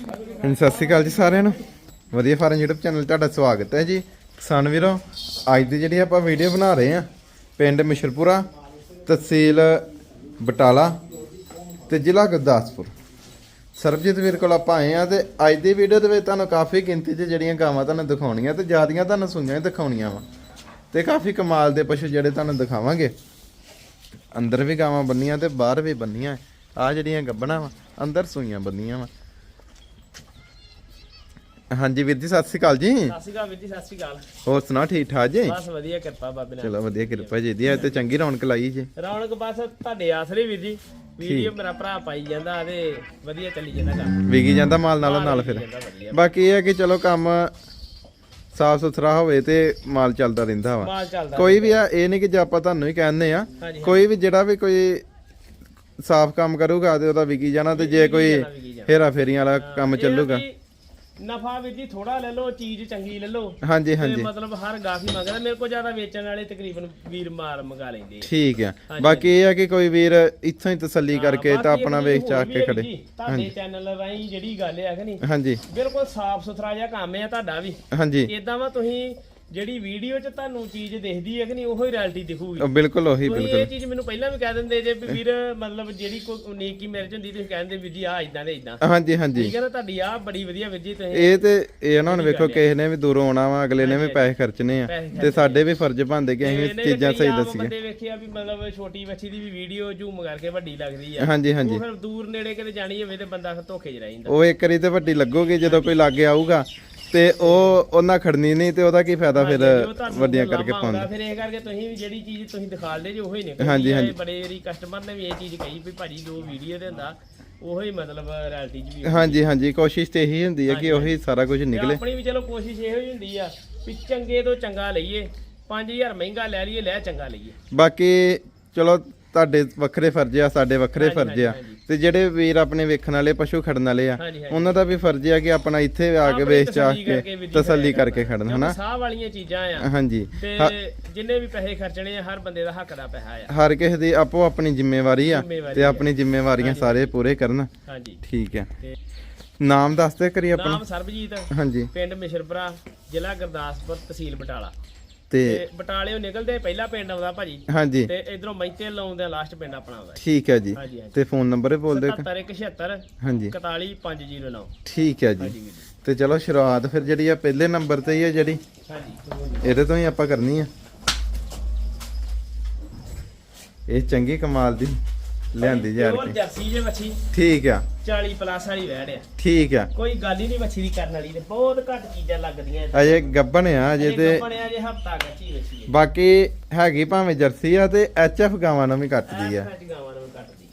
ਹਾਂਜੀ, ਸਤਿ ਸ਼੍ਰੀ ਅਕਾਲ ਜੀ ਸਾਰਿਆਂ ਨੂੰ। ਵਧੀਆ ਫਾਰਮ YouTube ਚੈਨਲ ਤੁਹਾਡਾ ਸਵਾਗਤ ਹੈ ਜੀ। ਕਿਸਾਨ ਵੀਰੋ, ਅੱਜ ਦੀ ਜਿਹੜੀ ਆਪਾਂ ਵੀਡੀਓ ਬਣਾ ਰਹੇ ਆ ਪਿੰਡ ਮਿਸ਼ਰਪੁਰਾ, ਤਹਿਸੀਲ ਬਟਾਲਾ ਤੇ ਜ਼ਿਲ੍ਹਾ ਗੁਰਦਾਸਪੁਰ। ਸਰਬਜੀਤ ਵੀਰ ਕੋਲ ਆਪਾਂ ਆਏ ਆ ਤੇ ਅੱਜ ਦੀ ਵੀਡੀਓ ਦੇ ਵਿੱਚ ਤੁਹਾਨੂੰ ਕਾਫੀ ਗਿਣਤੀ 'ਚ ਜਿਹੜੀਆਂ ਗਾਵਾਂ ਤੁਹਾਨੂੰ ਦਿਖਾਉਣੀਆਂ ਤੇ ਜਿਆਦੀਆਂ ਤੁਹਾਨੂੰ ਸੁਣੀਆਂ ਹੀ ਦਿਖਾਉਣੀਆਂ ਵਾ। ਤੇ ਕਾਫੀ ਕਮਾਲ ਦੇ ਪਸ਼ੂ ਜਿਹੜੇ ਤੁਹਾਨੂੰ ਦਿਖਾਵਾਂਗੇ। ਅੰਦਰ ਵੀ ਗਾਵਾਂ ਬੰਨੀਆਂ ਤੇ ਬਾਹਰ ਵੀ ਬੰਨੀਆਂ। ਆ ਜਿਹੜੀਆਂ ਗੱਬਣਾ ਵਾ, ਅੰਦਰ ਸੂਈਆਂ ਬੰਨੀਆਂ ਵਾ। ਹਾਂਜੀ ਵੀਰ ਜੀ ਸਤਿ ਸ਼੍ਰੀ ਅਕਾਲ ਜੀ। ਸਤਿ ਸ਼੍ਰੀ ਅਕਾਲ ਵੀਰ ਜੀ ਸਤਿ ਸ਼੍ਰੀ ਅਕਾਲ। ਹੋਰ ਸੁਣਾ ਠੀਕ ਠਾਕ ਜੀ? ਬਸ ਵਧੀਆ ਕਿਰਪਾ ਬਾਬੇ ਨਾਲ। ਚਲੋ ਵਧੀਆ ਕਿਰਪਾ ਜੀ ਦੀ ਤੇ ਚੰਗੀ ਰੌਣਕ ਲਾਈ ਜੀ। ਰੌਣਕ ਬਸ ਤੁਹਾਡੇ ਆਸਰੇ ਵੀਰ ਜੀ ਵੀਡੀਓ ਮੇਰਾ ਭਰਾ ਪਾਈ ਜਾਂਦਾ ਤੇ ਵਧੀਆ ਚੱਲੀ ਜਾਂਦਾ ਕੰਮ। ਵਿਗੀ ਜਾਂਦਾ ਮਾਲ ਨਾਲੋਂ ਨਾਲ ਫਿਰ। ਬਾਕੀ ਇਹ ਹੈ ਕਿ ਚਲੋ ਕੰਮ ਸਾਫ਼ ਸੁਥਰਾ ਹੋਵੇ ਤੇ ਮਾਲ ਚੱਲਦਾ ਰਹਿੰਦਾ ਵਾ। ਕੋਈ ਵੀ ਆ ਇਹ ਨਹੀਂ ਕਿ ਜੇ ਆਪਾਂ ਤੁਹਾਨੂੰ ਹੀ ਕਹਿੰਦੇ ਆ ਕੋਈ ਵੀ ਜਿਹੜਾ ਵੀ ਕੋਈ ਸਾਫ਼ ਕੰਮ ਕਰੂਗਾ ਤੇ ਉਹਦਾ ਵਿਕੀ ਜਾਣਾ ਤੇ ਜੇ ਕੋਈ ਵਿਕੀ। ਹੇਰਾ ਫੇਰੀਆਂ ਵਾਲਾ ਕੰਮ ਚੱਲੂਗਾ। ਨਫਾ ਵੀਰ ਜੀ ਥੋੜਾ ਲੈ ਲਓ ਚੀਜ਼ ਚੰਗੀ ਲੈ ਲਓ। ਹਾਂਜੀ ਹਾਂਜੀ। ਮਤਲਬ ਹਰ ਗਾਹਕ ਮੰਗਦਾ ਮੇਰੇ ਕੋਲ ਜ਼ਿਆਦਾ ਵੇਚਣ ਵਾਲੇ ਤਕਰੀਬਨ ਵੀਰ ਮਾਲ ਮੰਗਾ ਲੈਂਦੇ ਆ। ਠੀਕ ਆ। ਬਾਕੀ ਇਹ ਆ ਕਿ ਕੋਈ ਵੀਰ ਇੱਥੋਂ ਹੀ ਤਸੱਲੀ ਕਰਕੇ ਤਾਂ ਆਪਣਾ ਇੱਕ ਵੇਚ ਹੋਰ ਚਾਕ ਵੀ ਕੇ ਖੜੇ। ਤੁਹਾਡੇ ਚੈਨਲ ਰਾਹੀਂ ਜਿਹੜੀ ਗੱਲ ਹੈ ਕਿ ਨਹੀਂ ਹਾਂਜੀ। ਬਿਲਕੁਲ ਸਾਫ਼ ਸੁਥਰਾ ਜਿਹਾ ਕੰਮ ਹੈ ਤੁਹਾਡਾ ਵੀ। ਹਾਂਜੀ। ਇਦਾਂ ਵਾ ਤੁਸੀਂ ਜਿਹੜੀ ਵੀਡੀਓ 'ਚ ਤੁਹਾਨੂੰ ਚੀਜ਼ ਦਿਖਦੀ ਹੈ ਕਿ ਨਹੀਂ ਉਹੀ ਰਿਐਲਿਟੀ ਦਿਖੂਗੀ। ਬਿਲਕੁਲ ਉਹੀ ਤੁਸੀਂ ਬਿਲਕੁਲ। ਇਹ ਚੀਜ਼ ਮੈਨੂੰ ਪਹਿਲਾਂ ਵੀ ਕਹਿ ਦਿੰਦੇ ਜੇ ਵੀ ਵੀਰ ਮਤਲਬ ਜਿਹੜੀ ਕੋਈ ਉਨੀਕੀ ਮਿਰਚ ਹੁੰਦੀ ਤੁਸੀਂ ਕਹਿੰਦੇ ਵੀਰ ਜੀ ਆ ਇਦਾਂ ਦੇ ਇਦਾਂ ਹਾਂਜੀ ਹਾਂਜੀ। ਠੀਕ ਹੈ ਨਾ ਤੁਹਾਡੀ ਆ ਬੜੀ ਵਧੀਆ ਵੀਰ ਜੀ ਤੁਸੀਂ ਇਹ ਤੇ ਇਹ ਨਾ ਹੁਣ ਵੇਖੋ ਕਿਸੇ ਨੇ ਵੀ ਦੂਰੋਂ ਆਉਣਾ ਵਾ ਅਗਲੇ ਨੇ ਵੀ ਪੈਸੇ ਖਰਚਣੇ ਆ। ਤੇ ਸਾਡੇ ਵੀ ਫਰਜ਼ ਬਣਦੇ ਕਿ ਅਸੀਂ ਵੀ ਚੀਜ਼ਾਂ ਸਹੀ ਦਸੀਏ। ਬੰਦੇ ਵੇਖਿਆ ਵੀ ਮਤਲਬ ਛੋਟੀ ਬੱਚੀ ਦੀ ਵੀ ਵੀਡੀਓ ਝੂਮ ਕਰਕੇ ਵੱਡੀ ਲੱਗਦੀ ਆ। ਹਾਂਜੀ ਹਾਂਜੀ। ਉਹ ਫਿਰ ਦੂਰ ਨੇੜੇ ਕਿਤੇ ਜਾਣੀ ਹੋਵੇ ਤੇ ਬੰਦਾ ਫਿਰ ਧੋਖੇ 'ਚ ਰਹਿ ਜਾਂਦਾ। ਉਹ ਇੱਕ ਵਾਰੀ ਤੇ ਵੱਡੀ ਲੱਗੋਗੀ ਜਦੋਂ ਕੋਈ ਲਾਗੇ ਆਊਗਾ। ਤੇ ਉਹ ਉਹਨਾਂ ਖੜਨੀ ਨਹੀਂ ਤੇ ਉਹਦਾ ਕੀ ਫਾਇਦਾ ਫਿਰ ਵੱਡੀਆਂ ਕਰਕੇ ਪਾਉਂਦੇ। ਫਿਰ ਇਹ ਕਰਕੇ ਤੁਸੀਂ ਵੀ ਜਿਹੜੀ ਚੀਜ਼ ਤੁਸੀਂ ਦਿਖਾਲਦੇ ਜੇ ਉਹੀ ਨਿਕਲਦੀ ਹਾਂਜੀ, ਹਾਂਜੀ। ਬੜੇ ਵਾਰੀ ਕਸਟਮਰ ਨੇ ਵੀ ਇਹ ਚੀਜ਼ ਕਹੀ ਵੀ ਭਾਜੀ ਜੋ ਵੀਡੀਓ ਦੇ ਹੁੰਦਾ ਉਹੀ ਮਤਲਬ ਰਿਐਲਿਟੀ 'ਚ ਵੀ ਹਾਂਜੀ ਹਾਂਜੀ ਕੋਸ਼ਿਸ਼ ਤੇ ਇਹੀ ਹੁੰਦੀ ਹੈ ਕਿ ਉਹੀ ਸਾਰਾ ਕੁਝ ਨਿਕਲੇ। ਆਪਣੀ ਵੀ ਚਲੋ ਕੋਸ਼ਿਸ਼ ਇਹੋ ਹੀ ਹੁੰਦੀ ਆ ਵੀ ਚੰਗੇ ਤੋਂ ਚੰਗਾ ਲਈਏ 5000 ਮਹਿੰਗਾ ਲੈ ਲਈਏ ਲੈ ਚੰਗਾ ਲਈਏ। ਬਾਕੀ ਚਲੋ ਤੁਹਾਡੇ ਵੱਖਰੇ ਫਰਜ਼ ਆ ਸਾਡੇ ਵੱਖਰੇ ਫਰਜ਼ ਆ। ਤੇ ਜਿਹੜੇ ਵੀਰ ਆਪਣੇ ਵੇਖਣ ਵਾਲੇ ਪਸ਼ੂ ਖੜਨ ਵਾਲੇ ਆ ਹਾਂਜੀ, ਹਾਂਜੀ। ਉਹਨਾਂ ਦਾ ਵੀ ਫਰਜ਼ ਆ ਕਿ ਆਪਣਾ ਇੱਥੇ ਆ ਕੇ ਆਪਣੀ ਵੇਚ ਚਾਹ ਤਸੱਲੀ ਕਰਕੇ ਕੇ ਤਸੱਲੀ ਕਰਕੇ ਖੜਨ ਹਨਾ? ਸਾਹ ਵਾਲੀਆਂ ਚੀਜ਼ਾਂ ਆ। ਹਾਂਜੀ। ਤੇ ਜਿੰਨੇ ਵੀ ਪੈਸੇ ਖਰਚਣੇ ਆ ਹਰ ਬੰਦੇ ਦਾ ਹੱਕ ਦਾ ਪੈਸਾ ਆ। ਹਰ ਕਿਸੇ ਦੀ ਆਪੋ ਆਪਣੀ ਜ਼ਿੰਮੇਵਾਰੀ ਆ ਜ਼ਿੰਮੇਵਾਰੀ ਤੇ ਆ। ਆਪਣੀ ਜ਼ਿੰਮੇਵਾਰੀਆਂ ਸਾਰੇ ਪੂਰੇ ਕਰਨ। ਹਾਂਜੀ। ਠੀਕ ਹੈ ਤੇ ਨਾਮ ਦੱਸ ਦੇ ਕਰੀ ਆਪਣਾ। ਨਾਮ ਸਰਬਜੀਤ। ਹਾਂਜੀ। ਪਿੰਡ ਮਿਸ਼ਰਪੁਰਾ ਜ਼ਿਲ੍ਹਾ ਗੁਰਦਾਸਪੁਰ ਤਹਿਸੀਲ ਬਟਾਲਾ। ਤੇ ਬਟਾਲਿਓ ਨਿਕਲਦੇ ਪਹਿਲਾ ਪਿੰਡ ਆਉਂਦਾ ਭਾਜੀ। ਹਾਂਜੀ। ਤੇ ਇਧਰੋਂ ਮੈਤੇ ਲਾਉਂਦੇ ਲਾਸਟ ਪਿੰਡ ਆਪਣਾ ਆਉਂਦਾ। ਠੀਕ ਹੈ ਜੀ। ਹਾਂਜੀ ਹਾਂਜੀ। ਤੇ ਫੋਨ ਨੰਬਰ ਵੀ ਬੋਲ ਦਿਓ 7176 ਹਾਂਜੀ। 41509 ਠੀਕ ਹੈ ਜੀ। ਤੇ ਚਲੋ ਸ਼ੁਰੂਆਤ ਫਿਰ ਜਿਹੜੀ ਆ ਪਹਿਲੇ ਨੰਬਰ ਤੇ ਹੀ ਹੈ ਜਿਹੜੀ। ਹਾਂਜੀ। ਇਹਦੇ ਤੋਂ ਹੀ ਆਪਾਂ ਕਰਨੀ ਆ। ਇਹ ਚੰਗੀ ਕਮਾਲ ਦੀ। ਲਿਆਂਦੀ ਜਾ ਹੋਰ ਕੇ? ਜਰਸੀ ਜੇ ਮੱਛੀ। ਠੀਕ ਆ। 40 ਪਲੱਸ ਵਾਲੀ ਵੈੜ ਆ। ਠੀਕ ਆ। ਕੋਈ ਗੱਲ ਹੀ ਨਹੀਂ ਮੱਛੀ ਦੀ ਕਰਨ ਵਾਲੀ ਤੇ ਬਹੁਤ ਘੱਟ ਚੀਜ਼ਾਂ ਲੱਗਦੀਆਂ ਅਜੇ ਗੱਬਣ ਆ ਅਜੇ ਤੇ ਬਣਿਆ ਜੇ ਹਫਤਾ ਕੱਚੀ ਮੱਛੀ ਬਾਕੀ ਹੈਗੀ ਭਾਵੇਂ ਜਰਸੀ ਆ ਤੇ ਐਫ ਗਾਵਾਂ ਨੂੰ ਵੀ ਕੱਟਦੀ ਆ। ਘੱਟ ਗਾਵਾਂ ਨੂੰ ਕੱਟਦੀ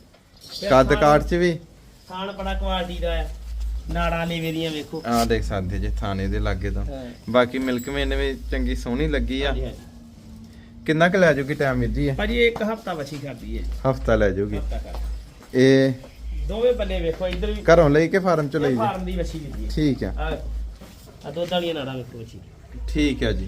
ਫਿਰ ਕੱਦ ਕਾਠ ਚ ਵੀ। ਥਾਣ ਬੜਾ ਕੁਆਲਿਟੀ ਦਾ ਆ। ਨਾੜਾਂ ਲੀਵੇ ਦੀਆਂ ਵੇਖੋ। ਆ ਦੇਖ ਸਕਦੇ ਜੇ ਥਾਣੇ ਦੇ ਲਾਗੇ ਤੋਂ। ਬਾਕੀ ਮਿਲਕ ਮੇਨ ਵੀ ਚੰਗੀ ਸੋਹਣੀ ਲੱਗੀ ਆ। ਕਿੰਨਾ ਕੁ ਲੈ ਜਾਊਗੀ ਟਾਈਮ ਵੀਰ ਜੀ ਭਾਜੀ ਇੱਕ ਹਫਤਾ ਮੱਛੀ ਕਰਦੀ ਹੈ। ਹਫਤਾ ਲੈ ਜਾਊਗੀ ਹਫਤਾ ਕਰ। ਇਹ ਦੋਵੇਂ ਬੰਨੇ ਵੇਖੋ ਇੱਧਰ ਵੀ ਘਰੋਂ ਲਈ ਕੇ ਫਾਰਮ ਚ ਲਈ ਜੀ? ਫਾਰਮ ਦੀ ਮੱਛੀ ਦਿੱਤੀ ਹੈ। ਠੀਕ ਆ ਆ ਆ ਦੁੱਧ ਵਾਲੀਆਂ ਨਾੜਾਂ ਵੇਖੋ ਮੱਛੀ ਠੀਕ ਆ ਜੀ।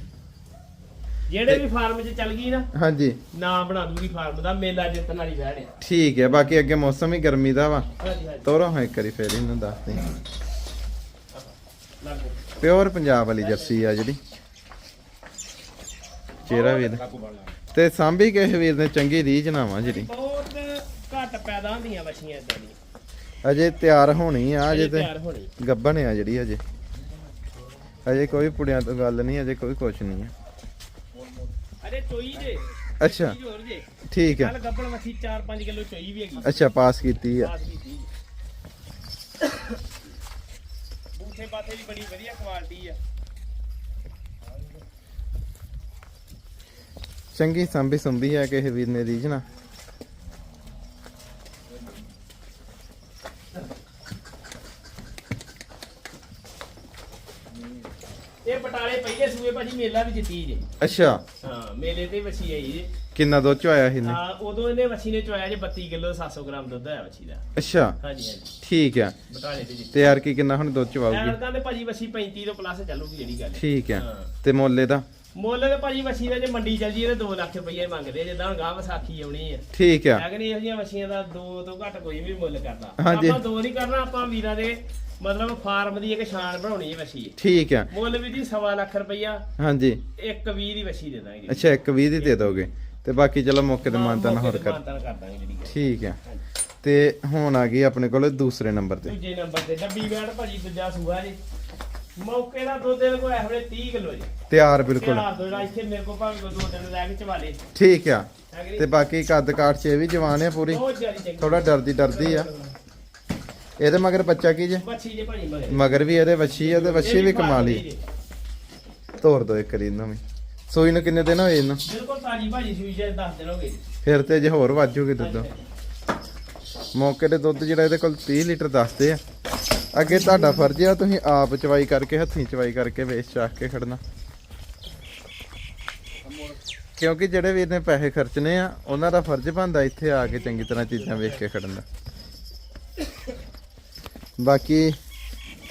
ਜਿਹੜੇ ਵੀ ਫਾਰਮ 'ਚ ਚੱਲ ਗਈ ਨਾ ਹਾਂਜੀ। ਨਾਮ ਬਣਾ ਦੂਗੀ ਫਾਰਮ ਦਾ ਮੇਲਾ ਜਿੱਤਣ ਵਾਲੀ ਵੈੜ ਆ ਠੀਕ ਹੈ ਬਾਕੀ ਅੱਗੇ ਮੌਸਮ ਵੀ ਗਰਮੀ ਦਾ ਵਾ। ਹਾਂਜੀ ਹਾਂਜੀ। ਤੋਰੋ ਹਾਂ ਇੱਕ ਵਾਰੀ ਫੇਰ ਇਹਨੂੰ ਦੱਸਦੇ ਲਾਗੋ ਪਿਓਰ ਪੰਜਾਬ ਵਾਲੀ ਜਰਸੀ ਆ ਜਿਹੜੀ। ਚਿਹਰਾ ਵੀਰ ਤੇ ਸਾਂਭੀ ਕਿਸੇ ਵੀਰ ਨੇ? ਚੰਗੀ ਰੀਝ ਨਾ ਵਾ ਜਿਹੜੀ। ਬਹੁਤ ਘੱਟ ਪੈਦਾ ਹੁੰਦੀਆਂ ਮੱਛੀਆਂ ਇਦਾਂ ਦੀਆਂ। ਅਜੇ ਤਿਆਰ ਹੋਣੀ ਆ ਅਜੇ ਤੇ ਗੱਬਣ ਆ ਜਿਹੜੀ ਅਜੇ। ਅਜੇ ਕੋਈ ਪੁੜਿਆਂ ਤੋਂ ਗੱਲ ਨਹੀਂ ਅਜੇ ਕੋਈ ਕੁਛ ਨਹੀਂ ਆ। ਅਰੇ ਚੋਈ ਜੇ। ਅੱਛਾ। ਠੀਕ ਹੈ ਕੱਲ ਗੱਬਣ ਮੱਛੀ 4-5 ਕਿਲੋ ਚੋਈ ਵੀ ਹੈਗੀ। ਅੱਛਾ ਪਾਸ ਕੀਤੀ ਆ। ਪਾਸ ਕੀਤੀ। ਬੂਥੇ ਬਾਥੇ ਦੀ ਬੜੀ ਵਧੀਆ ਕੁਆਲਿਟੀ ਆ। ਚੰਗੀ ਸੰਭੀ ਸੰਭੀ ਆ ਕਿਸੇ ਵੀਰ ਨੇ ਰੀਝ ਨਾ ਇਹ ਬਟਾਲੇ ਪਹਿਲੇ ਸੂਏ ਭਾਜੀ ਮੇਲਾ ਵੀ ਜਿੱਤੀ ਜੇ। ਅੱਛਾ। ਹਾਂ ਮੇਲੇ ਤੇ ਮੱਛੀ ਆਈ ਜੇ। ਕਿੰਨਾ ਦੁੱਧ ਚ ਆਇਆ ਇਹਨੇ? ਹਾਂ ਉਦੋਂ ਇਹਨੇ ਮੱਛੀ ਨੇ ਚੋਇਆ ਜੇ 32 ਕਿਲੋ 700 ਗ੍ਰਾਮ ਦੁੱਧ ਆਇਆ ਮੱਛੀ ਦਾ। ਅੱਛਾ। ਹਾਂਜੀ ਹਾਂਜੀ। ਠੀਕ ਆ। ਬਟਾਲੇ ਤੇ ਜਿੱਤੀ। ਤੇ ਯਾਰ ਕੀ ਕਿੰਨਾ ਹੁਣ ਦੁੱਧ ਚ ਆਊਗੀ ਐਨਕਾਂ ਦੇ ਭਾਜੀ ਮੱਛੀ 35 ਤੋਂ ਪਲੱਸ ਚੱਲੂਗੀ ਜਿਹੜੀ ਗੱਲ। ਹੈ। ਠੀਕ ਆ। ਹਾਂ। ਤੇ ਮੁੱਲ ਇਹਦਾ? ਮੁੱਲ ਤੇ ਭਾਜੀ ਮੱਛੀ ਦਾ ਜੇ ਮੰਡੀ ਚੱਲ ਜੀ ਇਹਦੇ 2 ਲੱਖ ਰੁਪਏ ਮੰਗਦੇ ਜਿੱਦਾਂ ਹੁਣ ਗਾਹ ਵਿਸਾਖੀ ਆਉਣੀ ਹੈ ਠੀਕ ਆ। ਮੈਂ ਕਹਿੰਦੀ ਇਹੋ ਜਿਹੀਆਂ ਮੱਛੀਆਂ ਦਾ 2 ਤੋਂ ਘੱਟ ਕੋਈ ਵੀ ਮੁੱਲ ਕਰਦਾ। ਹਾਂਜੀ। ਆਪਾਂ ਦੋ ਨਹੀਂ ਕਰਨਾ ਆਪਾਂ ਵੀਰਾਂ ਦੇ ਮਤਲਬ ਫਾਰਮ ਦੀ ਇੱਕ ਸ਼ਾਨ ਬਣਾਉਣੀ ਹੈ ਵਸੀ ਠੀਕ ਆ। ਮੁੱਲ ਵੀ ਜੀ ਸਵਾ ਲੱਖ ਰੁਪਈਆ। ਹਾਂਜੀ। ਇੱਕ 20 ਦੀ ਵਸੀ ਦੇ ਦਾਂਗੇ। ਅੱਛਾ ਇੱਕ 20 ਦੀ ਦੇ ਦੋਗੇ। ਤੇ ਬਾਕੀ ਚਲੋ ਮੌਕੇ ਤੇ ਮਾਨਤਾ ਨਾ ਹੋਰ ਕਰ ਮਾਨਤਾਨ ਕਰ ਦਾਂਗੇ ਜਿਹੜੀ ਗੱਲ। ਠੀਕ ਆ। ਤੇ ਹੁਣ ਆ ਗਈ ਆਪਣੇ ਕੋਲ ਦੂਸਰੇ ਨੰਬਰ ਤੇ। ਦੂਜੇ ਨੰਬਰ ਤੇ ਡੱਬੀ ਵੈੜ ਭਾਜੀ ਦੂਜਾ ਸੂਆ ਜੀ। ਮੌਕੇ ਦਾ ਦੁੱਧ ਦੇ ਕੋਲ ਐਵਰੇ 30 ਕਿਲੋ ਜੀ। ਤਿਆਰ ਬਿਲਕੁਲ। ਤਿਆਰ ਦੋ ਜਿਹੜਾ ਇੱਥੇ ਮੇਰੇ ਕੋਲ ਭਾਵੇਂ ਕੋਈ ਦੋ ਦਿਨ ਲੈ ਕੇ ਚਵਾਲੇ ਠੀਕ ਆ। ਤੇ ਬਾਕੀ ਕੱਦ ਕਾਠ ਚ ਇਹ ਵੀ ਜਵਾਨ ਆ ਪੂਰੀ। ਬਹੁਤ ਜ਼ਿਆਦਾ ਚੰਗੀ। ਥੋੜਾ ਡਰਦੀ ਡਰਦੀ ਆ। ਇਹਦੇ ਮਗਰ ਬੱਚਾ ਕੀ ਜੇ? ਬੱਚੀ ਜੇ ਭਾਜੀ ਮਗਰ। ਮਗਰ ਵੀ ਇਹਦੇ ਵੱਛੀ ਆ ਤੇ ਵੱਛੀ ਵੀ ਕਮਾਲ। ਤੋਰ ਦੋ ਇੱਕ ਰੀ ਇਹਨੂੰ ਵੀ। ਸੂਈ ਨੂੰ ਕਿੰਨੇ ਦਿਨ ਹੋਏ ਇਹਨੂੰ? ਬਿਲਕੁਲ ਤਾਜੀ ਭਾਜੀ ਸੂਈ ਜੇ 10 ਦਿਨ ਹੋ ਗਏ। ਜੀ। ਫਿਰ ਤੇ ਜੇ ਹੋਰ ਵਾਜੂਗੇ ਦੁੱਧ। ਮੌਕੇ ਤੇ ਦੁੱਧ ਜਿਹੜਾ ਇਹਦੇ ਕੋਲ 30 ਲੀਟਰ ਦੱਸਦੇ ਆ। ਅੱਗੇ ਤੁਹਾਡਾ ਫਰਜ਼ ਆ ਤੁਸੀਂ ਆਪ ਚਵਾਈ ਕਰਕੇ ਹੱਥੀਂ ਚਵਾਈ ਕਰਕੇ ਵੇਚ ਚਾਕ ਕੇ ਖੜਨਾ। ਕਿਉਂਕਿ ਜਿਹੜੇ ਵੀਰ ਨੇ ਪੈਸੇ ਖਰਚਨੇ ਆ ਉਹਨਾਂ ਦਾ ਫਰਜ਼ ਬਣਦਾ ਇੱਥੇ ਆ ਕੇ ਚੰਗੀ ਤਰ੍ਹਾਂ ਚੀਜ਼ਾਂ ਵੇਖ ਕੇ ਖੜਨ ਦਾ। ਬਾਕੀ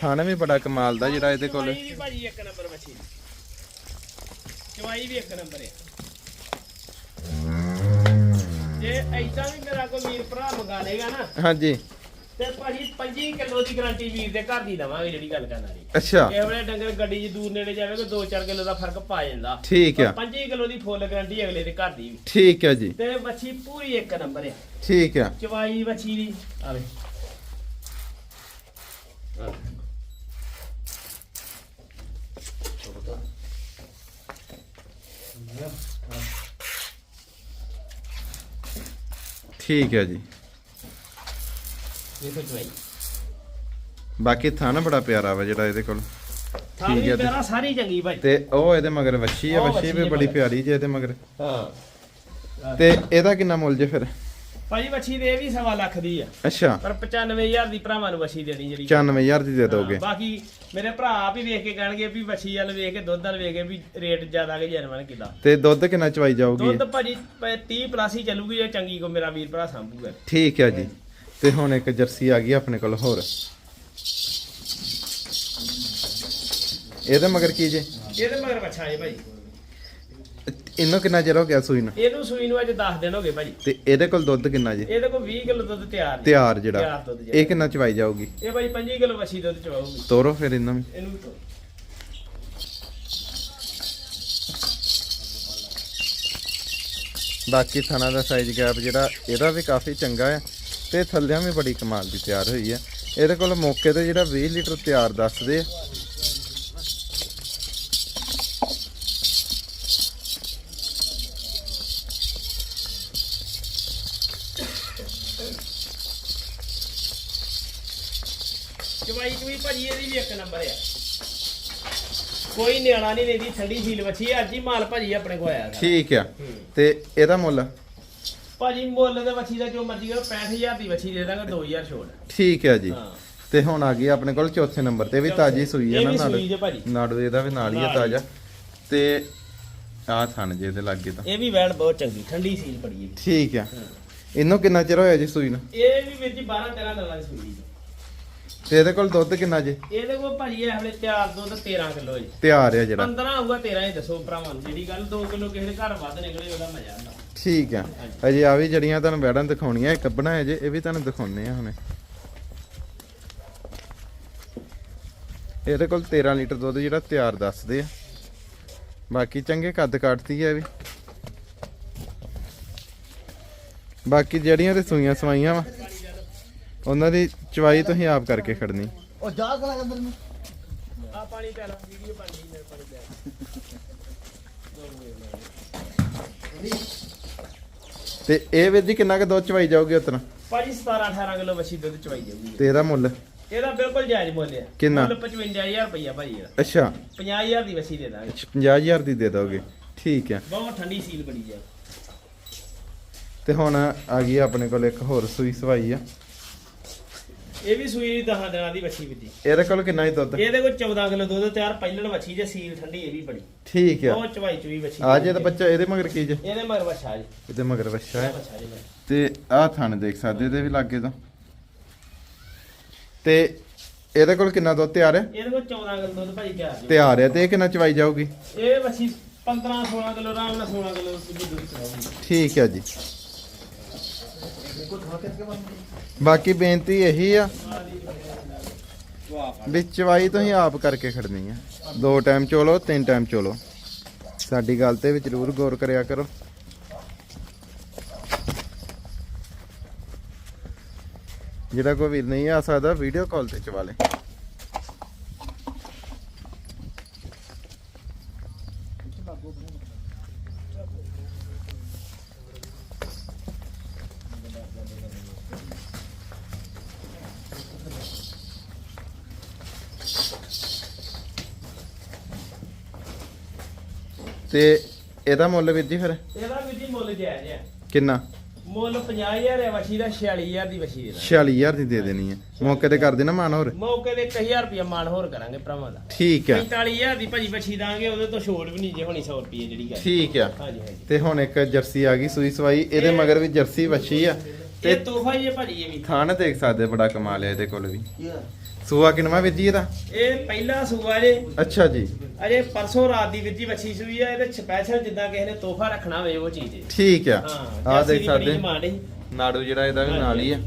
ਥਾਣਾ ਵੀ ਬੜਾ ਕਮਾਲ ਦਾ ਜਿਹੜਾ ਇਹਦੇ ਕੋਲ। ਚਵਾਈ ਵੀ ਭਾਜੀ ਇੱਕ ਨੰਬਰ ਬੱਚੀ। ਚਵਾਈ ਵੀ ਇੱਕ ਨੰਬਰ ਹੈ ਜੇ ਐਦਾਂ ਵੀ ਮੇਰਾ ਕੋਈ ਵੀਰ ਭਰਾ ਮੰਗਾ ਲੇਗਾ ਨਾ ਹਾਂਜੀ। ਤੇ ਭਾਜੀ 25 ਕਿਲੋ ਦੀ ਗਾਰੰਟੀ ਵੀਰ ਦੇ ਘਰ ਦੀ ਦਵਾਂਗੇ ਜਿਹੜੀ ਗੱਲ ਕਰਨ ਵਾਲੀ। ਅੱਛਾ। ਇਹ ਵੇਲੇ ਡੰਗਰ ਗੱਡੀ 'ਚ ਦੂਰ ਨੇੜੇ ਜਾਵੇ ਕੋਈ 2-4 ਕਿਲੋ ਦਾ ਫ਼ਰਕ ਪਾ ਜਾਂਦਾ। ਠੀਕ ਆ। 25 ਕਿਲੋ ਦੀ ਫੁੱਲ ਗਾਰੰਟੀ ਅਗਲੇ ਦੇ ਘਰ ਦੀ ਵੀ। ਠੀਕ ਆ ਜੀ। ਤੇ ਬੱਚੀ ਪੂਰੀ ਇੱਕ ਨੰਬਰ ਹੈ ਠੀਕ ਆ। ਚਵਾਈ ਬੱਚੀ ਦੀ। ਆਵੇ ਠੀਕ ਆ ਜੀ। ਦੇਖੋ ਚਵਾਈ ਬਾਕੀ ਥਾਣਾ ਬੜਾ ਪਿਆਰਾ ਵਾ ਜਿਹੜਾ ਇਹਦੇ ਕੋਲ। ਥਾਲੀ ਠੀਕ ਹੈ ਤੇ- ਪਿਆਰਾ ਸਾਰੀ ਚੰਗੀ ਭਾਈ ਤੇ ਉਹ ਇਹਦੇ ਮਗਰ ਵੱਛੀ ਆ ਉਹ ਵੱਛੀ ਵੱਛੀ ਵੀ ਬੜੀ ਮਗਰ। ਪਿਆਰੀ ਜੇ ਇਹਦੇ ਮਗਰ। ਹਾਂ। ਤੇ ਇਹਦਾ ਕਿੰਨਾ ਮੁੱਲ ਜੇ ਫਿਰ? ਭਾਜੀ ਬੱਚੀ ਦੇ ਇਹ ਵੀ ਸਵਾ ਲੱਖ ਦੀ ਆ। ਅੱਛਾ। ਪਰ 95000 ਦੀ ਭਰਾਵਾਂ ਨੂੰ ਵਛੀ ਦੇਣੀ ਜਿਹੜੀ। 94000 ਦੀ ਦੇ ਹਾਂ, ਦੋਗੇ। ਬਾਕੀ ਮੇਰੇ ਭਰਾ ਆਪ ਹੀ ਵੇਖ ਕੇ ਕਹਿਣਗੇ ਵੀ ਵਛੀ ਵਾਲ ਵੇਖ ਕੇ ਦੁੱਧ ਵਾਲ ਵੇਖ ਕੇ ਵੀ ਰੇਟ ਜ਼ਿਆਦਾ ਕਿ ਜਨਮਨ ਕਿਦਾ। ਤੇ ਦੁੱਧ ਕਿੰਨਾ ਚਵਾਈ ਜਾਊਗੀ? ਦੁੱਧ ਭਾਜੀ 30 ਪਲੱਸ ਹੀ ਚੱਲੂਗੀ ਜੇ ਚੰਗੀ ਕੋ ਮੇਰਾ ਵੀਰ ਭਰਾ ਸੰਭੂਗਾ। ਠੀਕ ਹੈ ਜੀ। ਤੇ ਹੁਣ ਇੱਕ ਜਰਸੀ ਆ ਗਈ ਆਪਣੇ ਕੋਲ ਹੋਰ। ਇਹਦੇ ਮਗਰ ਕੀ ਜੇ? ਇਹਦੇ ਮਗਰ ਬੱਚਾ ਜੇ ਭਾਜੀ ਇਹਨੂੰ ਕਿੰਨਾ ਚਿਰ ਹੋ ਗਿਆ ਸੂਈ ਨੂੰ? ਇਹਨੂੰ ਸੂਈ ਨੂੰ ਅੱਜ 10 ਦਿਨ ਹੋ ਗਏ ਭਾਜੀ ਤੇ ਇਹਦੇ ਕੋਲ ਦੁੱਧ ਕਿੰਨਾ ਜੇ? ਇਹਦੇ ਕੋਲ 20 ਕਿਲੋ ਦੁੱਧ ਤਿਆਰ ਜੀ ਤਿਆਰ ਜਿਹੜਾ। ਤਿਆਰ ਦੁੱਧ ਜਿਹੜਾ। ਇਹ ਕਿੰਨਾ ਚਵਾਈ ਜਾਊਗੀ? ਇਹ ਭਾਜੀ 25 ਕਿਲੋ ਵਛੀ ਦੁੱਧ ਚਵਾਉਗੀ ਤੋਰੋ ਫਿਰ ਇਹਨਾਂ ਵੀ। ਇਹਨੂੰ ਵੀ ਤੋਰ। ਬਾਕੀ ਥਣਾ ਦਾ ਸਾਈਜ਼ ਗੈਪ ਜਿਹੜਾ ਇਹਦਾ ਵੀ ਕਾਫੀ ਚੰਗਾ ਹੈ ਤੇ ਥੱਲਿਆਂ ਵੀ ਬੜੀ ਕਮਾਲ ਦੀ ਤਿਆਰ ਹੋਈ ਹੈ ਇਹਦੇ ਕੋਲ ਮੌਕੇ ਤੇ ਜਿਹੜਾ 20 ਲੀਟਰ ਤਿਆਰ ਦੱਸਦੇ ਆ। ਚਵਾਈ ਚੁਈ ਭਾਜੀ ਇਹਦੀ ਵੀ ਇੱਕ ਨੰਬਰ ਆ। ਕੋਈ ਨਿਆਣਾ ਨਹੀਂ ਲੈਂਦੀ ਠੰਡੀ ਫੀਲ ਵਛੀ ਅੱਜ ਹੀ ਮਾਲ ਭਾਜੀ ਆਪਣੇ ਕੋ ਆਇਆ। ਠੀਕ ਆ। ਤੇ ਇਹਦਾ ਮੁੱਲ? ਭਾਜੀ ਮੁੱਲ ਦੇ ਵਛੀ ਦਾ ਜੋ ਮਰਜ਼ੀ ਕਰੋ 65000 ਦੀ ਵਛੀ ਦੇ ਦਾਂਗਾ 2000 ਛੋੜ ਠੀਕ ਹੈ ਜੀ। ਹਾਂ। ਤੇ ਹੁਣ ਆ ਗਈ ਆਪਣੇ ਕੋਲ ਚੌਥੇ ਨੰਬਰ ਤੇ ਵੀ ਤਾਜੀ ਸੂਈ ਹੈ ਇਹ ਨਾ ਵੀ ਨਾਲ ਸੂਈ ਜੇ ਭਾਜੀ। ਨਾੜੂ ਇਹਦਾ ਵੀ ਨਾਲ ਹੀ ਹੈ ਹੀ। ਤਾਜ਼ਾ। ਤੇ ਆਹ ਥਣ ਜੇ ਇਹਦੇ ਲੱਗੇ ਤਾਂ। ਇਹ ਵੀ ਵੈਣ ਬਹੁਤ ਚੰਗੀ ਠੰਡੀ ਸੀਲ ਬੜੀ ਹੈ। ਠੀਕ ਆ ਇਹਨੂੰ ਕਿੰਨਾ ਚਿਰ ਹੋਇਆ ਜੀ ਸੂਈ ਨੂੰ? ਇਹ ਵੀ ਵਿੱਚ 12 13 ਦਿਨਾਂ ਦੀ ਸੂਈ ਜੀ ਤੇ ਇਹਦੇ ਕੋਲ ਦੁੱਧ ਕਿੰਨਾ ਜੇ? ਇਹਦੇ ਕੋਲ ਭਾਜੀ ਇਹ ਹਲੇ ਤਿਆਰ ਦੁੱਧ 13 ਕਿਲੋ ਜੀ। ਤਿਆਰ ਆ ਜਿਹੜਾ। 15 ਆਊਗਾ 13 ਹੀ ਦੱਸੋ ਭਰਾਵਾਂ ਨੂੰ। ਜਿਹੜੀ ਗੱਲ 2 ਕਿਲੋ ਕਿਸੇ ਦੇ ਘਰ ਵੱਧ ਨਿਕਲੇ ਉਹਦਾ ਮਜ਼ਾ ਆਉਂਦਾ। ਠੀਕ ਆ। ਅਜੇ ਆ ਵੀ ਜੜੀਆਂ ਤੁਹਾਨੂੰ ਬੈੜਾਂ ਦਿਖਾਉਣੀਆਂ ਇਹ ਕੱਢਣਾ ਹੈ ਜੇ ਇਹ ਵੀ ਤੁਹਾਨੂੰ ਦਿਖਾਉਣੇ ਆ ਹੁਣੇ। ਇਹਦੇ ਕੋਲ 13 ਲੀਟਰ ਦੁੱਧ ਜਿਹੜਾ ਤਿਆਰ ਦੱਸਦੇ ਆ। ਬਾਕੀ ਚੰਗੇ ਕੱਦ ਕੱਟਦੀ ਆ ਇਹ ਵੀ। ਬਾਕੀ ਜਿਹੜੀਆਂ ਤੇ ਸੂਈਆਂ ਸਵਾਈਆਂ ਵਾ ਉਹਨਾਂ ਦੀ ਚਵਾਈ ਤੁਸੀਂ ਆਪ ਕਰਕੇ ਖੜਨੀ। ਉਹ ਜਾ ਕਰਾ ਅੰਦਰ ਨੂੰ। ਆ ਪਾਣੀ ਪੈ ਲਾ ਵੀਡੀਓ ਬਣ ਗਈ ਮੇਰੇ ਪਾਣੀ ਪੈ ਤੇ ਇਹ ਵੀਰ ਜੀ ਕਿੰਨਾ ਕੁ ਦੁੱਧ ਚਵਾਈ ਜਾਊਗੀ ਉਤਨਾ ਭਾਜੀ 17 18 ਕਿਲੋ ਵਛੀ ਦੁੱਧ ਚਵਾਈ ਜਾਊਗੀ। ਤੇ ਇਹਦਾ ਮੁੱਲ? ਇਹਦਾ ਬਿਲਕੁਲ ਜਾਇਜ਼ ਮੁੱਲ ਹੈ ਕਿੰਨਾ? ਮੁੱਲ 55000 ਰੁਪਈਆ ਭਾਜੀ ਇਹਦਾ। ਅੱਛਾ। 50000 ਦੀ ਵਛੀ ਦੇ ਦਾਂਗੇ। 50000 ਦੀ ਦੇ ਦੋਗੇ। ਠੀਕ ਆ। ਬਹੁਤ ਠੰਡੀ ਸੀਲ ਬੜੀ ਹੈ ਤੇ ਹੁਣ ਆ ਗਈ ਆਪਣੇ ਕੋਲ ਇੱਕ ਹੋਰ ਸੂਈ ਸਵਾਈ ਆ। ਇਹ ਵੀ ਸੂਈ 10 ਦਿਨਾਂ ਦੀ ਵਛੀ ਵਿੱਦੀ। ਇਹਦੇ ਕੋਲ ਕਿੰਨਾ ਹੀ ਦੁੱਧ? ਇਹਦੇ ਕੋਲ 14 ਕਿਲੋ ਦੁੱਧ ਤਿਆਰ ਪਹਿਲਣ ਵਛੀ ਜੇ ਸੀਲ ਠੰਡੀ ਇਹ ਵੀ ਬੜੀ। ਠੀਕ ਆ। ਬਹੁਤ ਚਵਾਈ ਚੁਈ ਵਛੀ ਆ ਜੇ ਤਾਂ ਬੱਚਾ ਇਹਦੇ ਮਗਰ ਕੀ ਜੇ? ਇਹਦੇ ਮਗਰ ਵਛਾ ਜੀ। ਇਹਦੇ ਮਗਰ ਹੈ। ਵਛਾ ਮਗਰ। ਤੇ ਆਹ ਥਣ ਦੇਖ ਸਕਦੇ ਇਹਦੇ ਵੀ ਲੱਗੇ ਤਾਂ। ਤੇ ਇਹਦੇ ਕੋਲ ਕਿੰਨਾ ਦੁੱਧ ਤਿਆਰ ਹੈ? ਇਹਦੇ ਕੋਲ 14 ਕਿਲੋ ਦੁੱਧ ਭਾਜੀ ਤਿਆਰ ਤਿਆਰ ਹੈ ਤੇ ਇਹ ਕਿੰਨਾ ਚਵਾਈ ਜਾਊਗੀ? ਇਹ ਵਛੀ 15 16 ਕਿਲੋ ਆਰਾਮ ਨਾਲ 16 ਕਿਲੋ ਦੁੱਧ ਚਵਾਉਗੀ ਠੀਕ ਹੈ ਜੀ। ਬਾਕੀ ਬੇਨਤੀ ਇਹੀ ਆ ਵਾਹ ਵਿੱਚ ਚਵਾਈ ਤੁਸੀਂ ਆਪ ਕਰਕੇ ਖੜਨੀ ਆ। ਦੋ ਟਾਈਮ ਚੋਲੋ, ਤਿੰਨ ਟਾਈਮ ਚੋਲੋ। ਸਾਡੀ ਗੱਲ ਤੇ ਵੀ ਜ਼ਰੂਰ ਗੌਰ ਕਰਿਆ ਕਰੋ। ਜਿਹੜਾ ਕੋਈ ਵੀਰ ਨਹੀਂ ਆ ਸਕਦਾ ਵੀਡੀਓ ਕਾਲ ਤੇ ਚਵਾ ਲੇ। ਤੇ ਇਹਦਾ ਮੁੱਲ ਵੀਰ ਜੀ ਫਿਰ? ਇਹਦਾ ਵੀ ਜੀ ਮੁੱਲ ਜਾਇਜ਼ ਹੈ ਕਿੰਨਾ? ਮੁੱਲ 50000 ਹੈ ਵਛੀ ਦਾ 46000 ਦੀ ਵਛੀ ਦਾ 46000 ਦੀ ਦੇ ਦੇਣੀ ਹੈ ਮੌਕੇ ਤੇ ਕਰ ਦੇਣਾ ਮਾਨ ਹੋਰ? ਮੌਕੇ ਤੇ 1000 ਰੁਪਏ ਮਾਨ ਹੋਰ ਕਰਾਂਗੇ ਭਰਾਵਾਂ ਦਾ। ਠੀਕ ਹੈ 45000 ਦੀ ਭਾਜੀ ਵਛੀ ਦਾਂਗੇ ਉਹਦੇ ਤੋਂ ਛੋੜ ਵੀ ਨਹੀਂ ਜੇ ਹੋਣੀ 100 ਰੁਪਏ ਜਿਹੜੀ ਗੱਲ। ਠੀਕ ਆ। ਹਾਂਜੀ ਹਾਂਜੀ। ਤੇ ਹੁਣ ਇੱਕ ਜਰਸੀ ਆ ਗਈ ਸੂਈ ਸਵਾਈ ਇਹਦੇ ਮਗਰ ਵੀ ਜਰਸੀ ਵੱਛੀ ਆ। ਤੇ ਤੋਹਫਾ ਹੀ ਹੈ ਭਾਜੀ ਇਹ ਵੀ। ਥਾਣ ਦੇਖ ਸਕਦੇ ਬੜਾ ਕਮਾਲ ਹੈ ਇਹਦੇ ਕੋਲ ਵੀ। ਸੂਆ ਕਿਨਵਾ ਵੀਰ ਜੀ ਇਹਦਾ? ਇਹ ਪਹਿਲਾ ਸੂਆ ਜੇ। ਅੱਛਾ ਜੀ। ਅਜੇ ਪਰਸੋਂ ਰਾਤ ਦੀ ਵਿੱਜੀ ਵੱਛੀ ਸੂਈ ਆ ਇਹਦੇ ਸਪੈਸ਼ਲ ਜਿੱਦਾਂ ਕਿਸੇ ਨੇ ਤੋਹਫਾ ਰੱਖਣਾ ਹੋਵੇ ਉਹ ਚੀਜ਼ ਹੈ ਠੀਕ ਆ। ਆ ਦੇਖ ਸਕਦੇ। ਨਾੜੂ ਜਿਹੜਾ ਇਹਦਾ ਵੀ ਨਾਲ ਹੀ ਆ।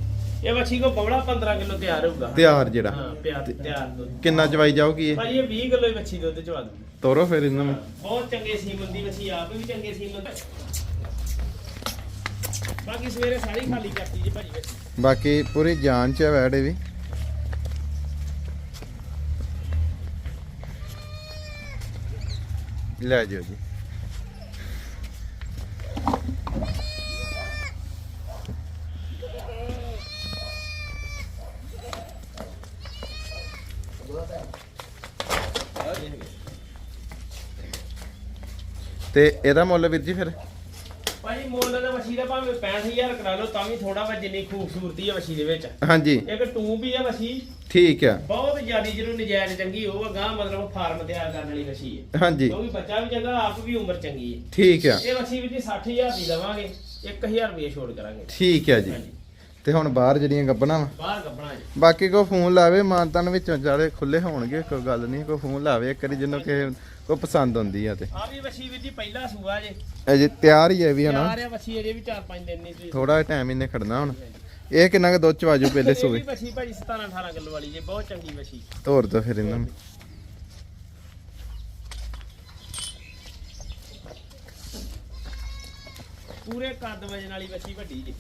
ਇਹ ਵੱਛੀ ਕੋ ਬਵੜਾ 15 ਕਿਲੋ ਤਿਆਰ ਹੋਊਗਾ। ਤਿਆਰ ਜਿਹੜਾ। ਹਾਂ ਪਿਆਰ ਤਿਆਰ ਕਿੰਨਾ ਚਵਾਈ ਜਾਊਗੀ ਇਹ? ਭਾਜੀ ਇਹ 20 ਕਿਲੋ ਹੀ ਵੱਛੀ ਦੁੱਧ ਚਵਾ ਦੂਗੀ ਤੋਰੋ ਫਿਰ ਇਹਨਾਂ। ਨੂੰ ਬਹੁਤ ਚੰਗੇ ਸੀਮਨ ਦੀ ਵੱਛੀ ਆਪ ਵੀ ਚੰਗੇ ਸੀਮਨ ਬਾਕੀ ਸਵੇਰੇ ਸਾਰੀ ਖਾਲੀ ਕਰਤੀ ਜੀ ਭਾਜੀ ਵੱਛੀ ਬਾਕੀ ਪੂਰੀ ਜਾਨ ਚ ਹੈ ਵੈੜੇ ਵੀ ਲੈ ਜਿਓ ਜੀ। ਤੇ ਇਹਦਾ ਮੁੱਲ ਵੀਰ ਜੀ ਫਿਰ? ਭਾਜੀ ਮੁੱਲ ਦਾ ਵੱਛੀ ਦਾ ਭਾਵੇਂ 65000 ਕਰਾ ਲਓ ਤਾਂ ਵੀ ਥੋੜਾ ਵਾ ਜਿੰਨੀ ਖੂਬਸੂਰਤੀ ਹੈ ਵੱਛੀ ਦੇ ਵਿੱਚ। ਹਾਂਜੀ। ਇੱਕ ਟੂਬ ਵੀ ਹੈ ਵੱਛੀ ਠੀਕ ਆ। ਬਹੁਤ ਜ਼ਿਆਦੀ ਜਿਹਨੂੰ ਨਜਾਇਜ਼ ਚੰਗੀ ਉਹ ਅਗਾਹ ਮਤਲਬ ਫਾਰਮ ਤਿਆਰ ਕਰਨ ਵਾਲੀ ਵੱਛੀ ਹੈ ਹਾਂਜੀ। ਕਿਉਂਕਿ ਬੱਚਾ ਵੀ ਚੰਗਾ ਆਪ ਵੀ ਉਮਰ ਚੰਗੀ ਹੈ ਠੀਕ ਆ। ਇਹ ਵੱਛੀ ਵੀ ਜੀ 60000 ਦੀ ਦਵਾਂਗੇ 1000 ਰੁਪਏ ਛੋੜ ਕਰਾਂਗੇ। ਠੀਕ ਆ ਜੀ। ਤੇ ਹੁਣ ਬਾਹਰ ਜਿਹੜੀਆਂ ਗੱਬਣਾ ਵਾ? ਬਾਹਰ ਕੱਪਣਾ ਜੀ। ਬਾਕੀ ਕੋ ਫੋਨ ਲਾਵੇ ਮਾਨਤਨ ਵਿੱਚੋਂ ਜਾਲੇ ਖੁੱਲੇ ਹੋਣਗੇ ਕੋਈ ਗੱਲ ਨਹੀਂ ਕੋਈ ਫੋਨ ਲਾਵੇ ਇੱਕ ਵਾਰੀ ਜਿਹਨੂੰ ਕਿਸੇ ਕੋ ਪਸੰਦ ਆਉਂਦੀ ਆ ਤੇ। ਆ ਵੀ ਵੱਛੀ ਵੀ ਜੀ ਪਹਿਲਾ ਸੂਆ ਜੇ। ਅਜੇ ਤਿਆਰ ਹੀ ਹੈ ਵੀ ਹਨਾ। ਯਾਰ ਇਹ ਵੱਛੀ ਅਜੇ ਵੀ 4-5 ਦਿਨ ਨਹੀਂ ਤੁਸੀਂ। ਥੋੜਾ ਟਾਈਮ ਇਹਨੇ ਖੜਨਾ ਹੁਣ। ਇਹ ਕਿੰਨਾ ਕੁ ਦੁੱਧ ਚ ਵਾਜੂ ਪਹਿਲੇ ਇਹ ਵੀ ਸੂਏ? ਵੱਛੀ ਭਾਜੀ 17 18 ਕਿਲੋ ਵਾਲੀ ਜੇ ਬਹੁਤ ਚੰਗੀ ਵੱਛੀ ਤੋਰ ਦੋ ਫਿਰ ਇਹਨਾਂ ਨੂੰ। ਪੂਰੇ ਕੱਦ ਵਜਨ ਵਾਲੀ ਵੱਛੀ ਵੱਡੀ ਜੇ।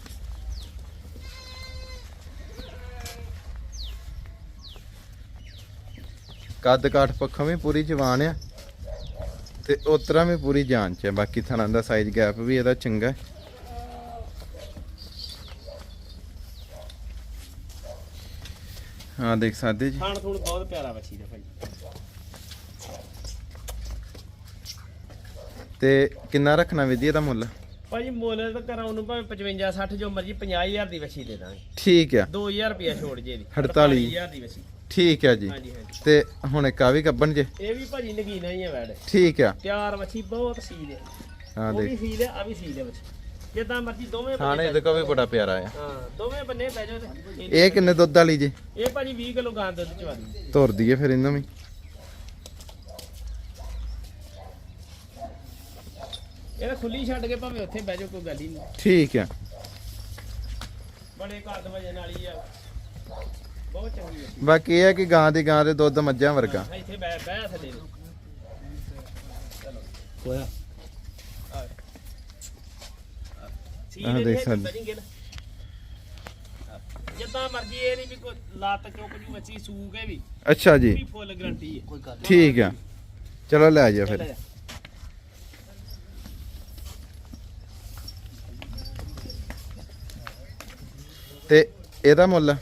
ਕੱਦ ਕਾਠ ਪੱਖੋਂ ਵੀ ਪੂਰੀ ਜਵਾਨ ਆ। ਤੇ ਉਤਰਾ ਵੀ ਪੂਰੀ ਜਾਨ ਚ ਆ ਬਾਕੀ ਥਣਾਂ ਦਾ ਸਾਈਜ਼ ਗੈਪ ਵੀ ਇਹਦਾ ਚੰਗਾ ਹੈ। ਹਾਂ ਦੇਖ ਸਕਦੇ ਜੀ। ਖਾਣ ਥੂਣ ਬਹੁਤ ਪਿਆਰਾ ਵੱਛੀ ਦਾ ਭਾਜੀ ਤੇ ਕਿੰਨਾ ਰੱਖਣਾ ਵਿਧੀ ਇਹਦਾ ਮੁੱਲ? ਭਾਜੀ ਮੁੱਲ ਤਾਂ ਕਰਾਉਣ ਨੂੰ ਭਾਵੇਂ 55 60 ਜੋ ਮਰਜ਼ੀ 50000 ਦੀ ਵੱਛੀ ਦੇ ਦਾਂਗੇ। ਠੀਕ ਆ। 2000 ਰੁਪਿਆ ਛੋੜ ਜੇ ਦੀ 48 48000 ਦੀ ਵੱਛੀ ਠੀਕ ਆ ਜੀ। ਹਾਂਜੀ ਹਾਂਜੀ। ਤੇ ਹੁਣ ਇੱਕ ਆ ਵੀ ਗੱਬਣ ਜੇ। ਇਹ ਵੀ ਭਾਜੀ ਨਗੀਨਾ ਹੀ ਹੈ ਵੈੜ। ਠੀਕ ਆ। ਤਿਆਰ ਵੱਛੀ ਬਹੁਤ ਸੀਲ ਹੈ ਹਾਂ ਉਹ ਵੀ ਦੇਖ। ਸੀਲ ਹੈ ਆ ਵੀ ਸੀਲ ਹੈ ਵੱਛੀ। ਜਿੱਦਾਂ ਮਰਜ਼ੀ ਦੋਵੇਂ ਖਾਣੇ ਬੰਨੇ ਇਹਦੇ ਕੋ ਵੀ ਬੜਾ ਪਿਆਰਾ ਆ। ਹਾਂ ਦੋਵੇਂ ਬੰਨੇ ਬਹਿ ਜਾਓ ਤੇ ਇਹ ਕਿੰਨੇ ਦੁੱਧ ਵਾਲੀ ਜੇ? ਇਹ ਭਾਜੀ 20 ਕਿਲੋ ਗਾਂ ਦੁੱਧ ਚਵਾ ਦੂੰ ਤੋਰ ਦਈਏ ਫਿਰ ਇਹਨਾਂ ਵੀ। ਇਹ ਖੁੱਲੀ ਛੱਡ ਕੇ ਭਾਵੇਂ ਉੱਥੇ ਬਹਿ ਜਾਓ ਕੋਈ ਗੱਲ ਹੀ ਨਹੀਂ। ਠੀਕ ਆ। ਬੜੇ ਕੱਦ ਵਜਨ ਵਾਲੀ ਆ। ਬਹੁਤ ਚੰਗੀ ਹੈ ਬਾਕੀ ਇਹ ਹੈ ਕਿ ਗਾਂ ਦੀ ਗਾਂ ਦੇ ਦੁੱਧ ਮੱਝਾਂ ਵਰਗਾ। ਇੱਥੇ ਬਹਿ ਬਹਿ ਥੱਲੇ ਨੂੰ। ਹੋਇਆ ਸੀ ਆਹ ਦੇਖ ਸਕਦੇ। ਜਿੱਦਾਂ ਮਰਜ਼ੀ ਇਹ ਨਹੀਂ ਵੀ ਕੋਈ ਲੱਤ ਚੁੱਕ ਜੂ ਬੱਚੀ ਸੂ ਕੇ ਵੀ। ਅੱਛਾ ਜੀ। ਵੀ ਫੁੱਲ ਗਰੰਟੀ ਹੈ। ਕੋਈ ਗੱਲ ਠੀਕ ਆ। ਚਲੋ ਲੈ ਜਾ ਫਿਰ। ਤੇ ਇਹਦਾ ਮੁੱਲ?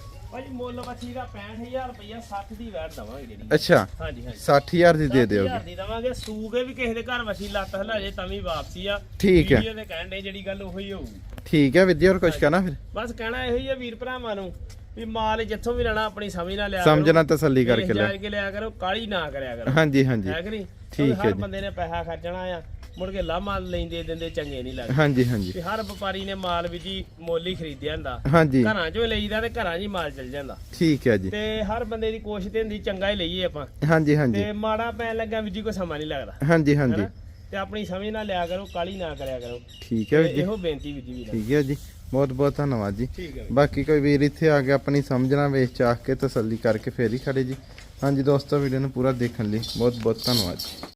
ਮੁੱਲ ਬੱਚੀ ਦਾ 65000 ਰੁਪਇਆ 60 ਦੀ ਵੈਟ ਦਵਾਂਗੇ ਜਿਹੜੀ। ਅੱਛਾ। ਹਾਂਜੀ ਹਾਂਜੀ। 60000 ਦੀ ਦੇ 60,000 ਦਿਓਗੇ ਦੀ ਦਵਾਂਗੇ। ਸੂ ਕੇ ਵੀ ਕਿਸੇ ਦੇ ਘਰ ਵਸੀ ਲੱਤ ਹਲਾ ਜੇ ਤਾਂ ਵੀ ਵਾਪਸੀ ਆ। ਠੀਕ ਹੈ। ਵੀਡੀਓ ਦੇ ਕਹਿਣ ਦੇ ਜਿਹੜੀ ਗੱਲ ਉਹੀ ਹੋਊਗੀ। ਠੀਕ ਹੈ ਵਿਦਿਆ ਹੋਰ ਕੁਝ ਕਹਿਣਾ ਫਿਰ? ਬਸ ਕਹਿਣਾ ਇਹੋ ਹੀ ਵੀਰ ਭਰਾਵਾਂ ਨੂੰ ਵੀ ਮਾਲ ਜਿੱਥੋਂ ਵੀ ਲੈਣਾ ਆਪਣੀ ਸਮਝ ਨਾਲ ਲਿਆ ਸਮਝਣਾ ਤਸੱਲੀ ਕਰਕੇ ਲਿਆ ਕਰੋ ਕਾਲੀ ਨਾ ਕਰਿਆ ਕਰੋ। ਹਾਂਜੀ ਹਾਂਜੀ। ਹੈ ਕਿ ਨਹੀਂ? ਠੀਕ ਕਿਉਂਕਿ ਹੈ ਹਰ ਜੀ। ਬੰਦੇ ਨੇ ਪੈਸਾ ਖਰਚਣਾ ਆ। ਮੁੜ ਕੇ ਲਾ ਮਾਲ ਲੈਂਦੇ ਦਿੰਦੇ ਚੰਗੇ ਨਹੀਂ ਲੱਗਦੇ। ਹਾਂਜੀ ਹਾਂਜੀ। ਵੀ ਹਰ ਵਪਾਰੀ ਨੇ ਮਾਲ ਵੀ ਜੀ ਮੁੱਲ ਹੀ ਖਰੀਦਿਆ ਹੁੰਦਾ। ਹਾਂਜੀ। ਘਰਾਂ ਚੋਂ ਹੀ ਲਈਦਾ ਤੇ ਘਰਾਂ 'ਚ ਹੀ ਮਾਲ ਚੱਲ ਜਾਂਦਾ। ਠੀਕ ਹੈ ਜੀ। ਤੇ ਹਰ ਬੰਦੇ ਦੀ ਕੋਸ਼ਿਸ਼ ਤੇ ਹੁੰਦੀ ਚੰਗਾ ਹੀ ਲਈਏ ਆਪਾਂ। ਹਾਂਜੀ ਹਾਂਜੀ। ਤੇ ਮਾੜਾ ਪੈਣ ਲੱਗਾ ਵੀ ਜੀ ਕੋਈ ਸਮਾਂ ਨਹੀਂ ਲੱਗਦਾ। ਹਾਂਜੀ ਹਾਂਜੀ। ਹੈਨਾ? ਤੇ ਆਪਣੀ ਸਮਝ ਨਾਲ ਲਿਆ ਕਰੋ ਕਾਲੀ ਨਾ ਕਰਿਆ ਕਰੋ। ਠੀਕ ਹੈ ਤੇ ਜੀ। ਇਹੋ ਬੇਨਤੀ ਵੀ ਜੀ ਵੀਰ ਠੀਕ ਹੈ ਜੀ। ਬਹੁਤ ਬਹੁਤ ਧੰਨਵਾਦ ਜੀ। ਠੀਕ ਹੈ। ਬਾਕੀ ਕੋਈ ਵੀਰ ਇੱਥੇ ਆ ਕੇ ਆਪਣੀ ਸਮਝਣਾ ਵੇਚ ਚਾਖ ਕੇ ਤਸੱਲੀ ਕਰਕੇ ਫੇਰ ਹੀ ਖੜੇ ਜੀ। ਹਾਂਜੀ ਦੋਸਤੋ ਵੀਡੀਓ ਨੂੰ ਪੂਰਾ ਦੇਖਣ ਲਈ ਬਹੁਤ ਬਹੁਤ ਧੰਨਵਾਦ ਜੀ।